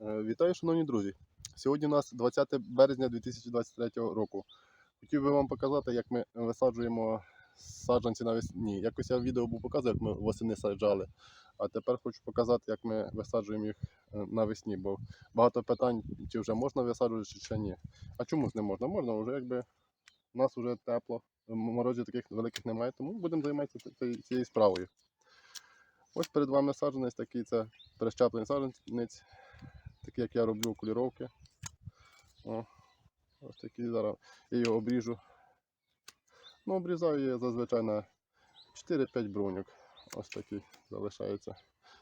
Е, Вітаю, шановні друзі! Сьогодні у нас 20 березня 2023 року. Хотів би вам показати, як ми висаджуємо саджанці навесні. Якось я в відео був показував, як ми восени саджали. А тепер хочу показати, як ми висаджуємо їх е, навесні, бо багато питань, чи вже можна висаджувати, чи ні. А чому ж не можна? Можна, вже якби у нас вже тепло, морозів таких великих немає, тому будемо займатися ці- ці- цією справою. Ось перед вами саджанець такий, це прищеплений саджанець як я роблю куліровки. О, ось такі зараз я його обріжу. Ну, обрізаю я зазвичай на 4-5 бруньок. Ось такий залишається.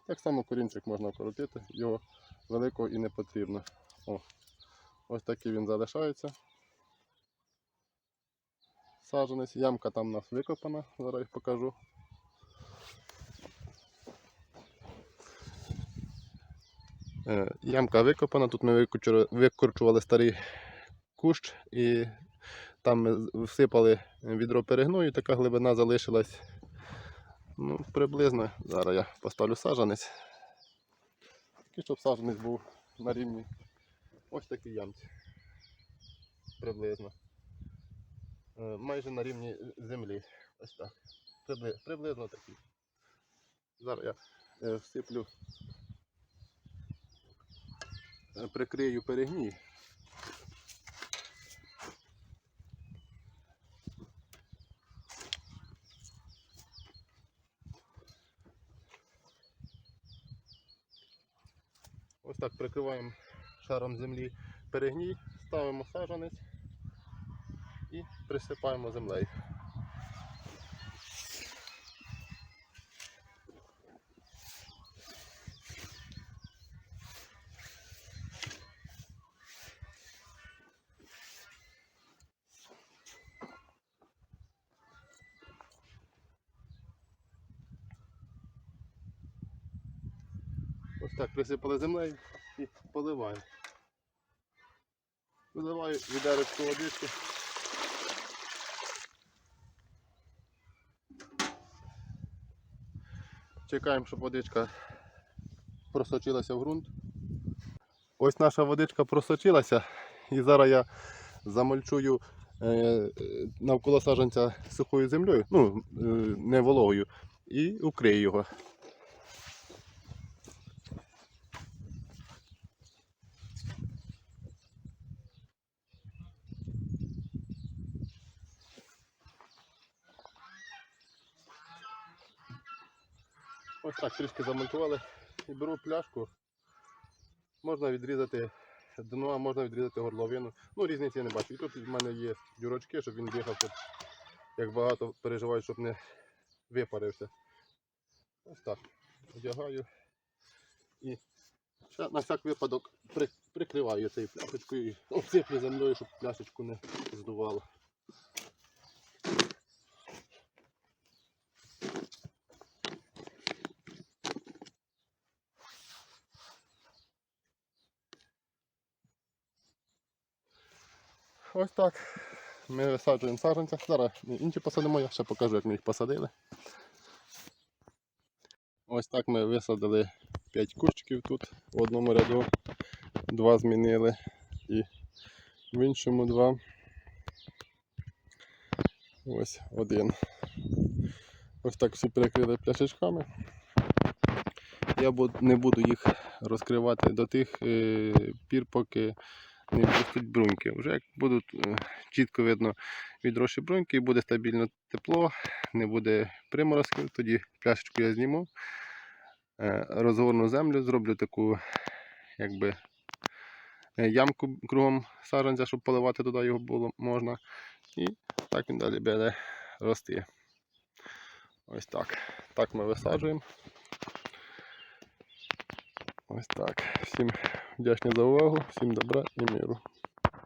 Так само корінчик можна коротити, його великого і не потрібно. О, ось такий він залишається. Саджанець, ямка там у нас викопана, зараз їх покажу. Ямка викопана, тут ми викорчували старий кущ і там ми всипали відро перегною, така глибина залишилась. Ну, приблизно. Зараз я поставлю саджанець. Такий, щоб саджанець був на рівні ось такій ямці. Приблизно. Е, Майже на рівні землі. Ось так. Приблизно такий. Зараз я е, всиплю е, прикрию перегній. Ось так прикриваємо шаром землі перегній, ставимо саджанець і присипаємо землею. Ось так присипали землею і поливаємо. Виливаю відерочку водички. Чекаємо, щоб водичка просочилася в ґрунт. Ось наша водичка просочилася і зараз я замульчую е, е, навколо саджанця сухою землею, ну, е, не вологою, і укрию його. Ось так трішки замонтували і беру пляшку. Можна відрізати дно, а можна відрізати горловину. Ну, різниці я не бачу. І тут в мене є дюрочки, щоб він дихав, щоб як багато переживають, щоб не випарився. Ось так. Одягаю і ще на всяк випадок прикриваю цією пляшечкою і обсиплю землею, щоб пляшечку не здувало. Ось так. Ми висаджуємо саджанця. Зараз інші посадимо, я ще покажу, як ми їх посадили. Ось так ми висадили 5 кущиків тут в одному ряду. Два змінили і в іншому два. Ось один. Ось так всі прикрили пляшечками. Я не буду їх розкривати до тих е, пір, поки не пустять бруньки. Вже як будуть е, чітко видно відросші бруньки, буде стабільно тепло, не буде приморозків, тоді пляшечку я зніму, е, розгорну землю, зроблю таку якби е, ямку кругом саджанця, щоб поливати туди його було можна. І так він далі буде рости. Ось так. Так ми висаджуємо. Ось так. Всім вдячний за увагу, всім добра і миру.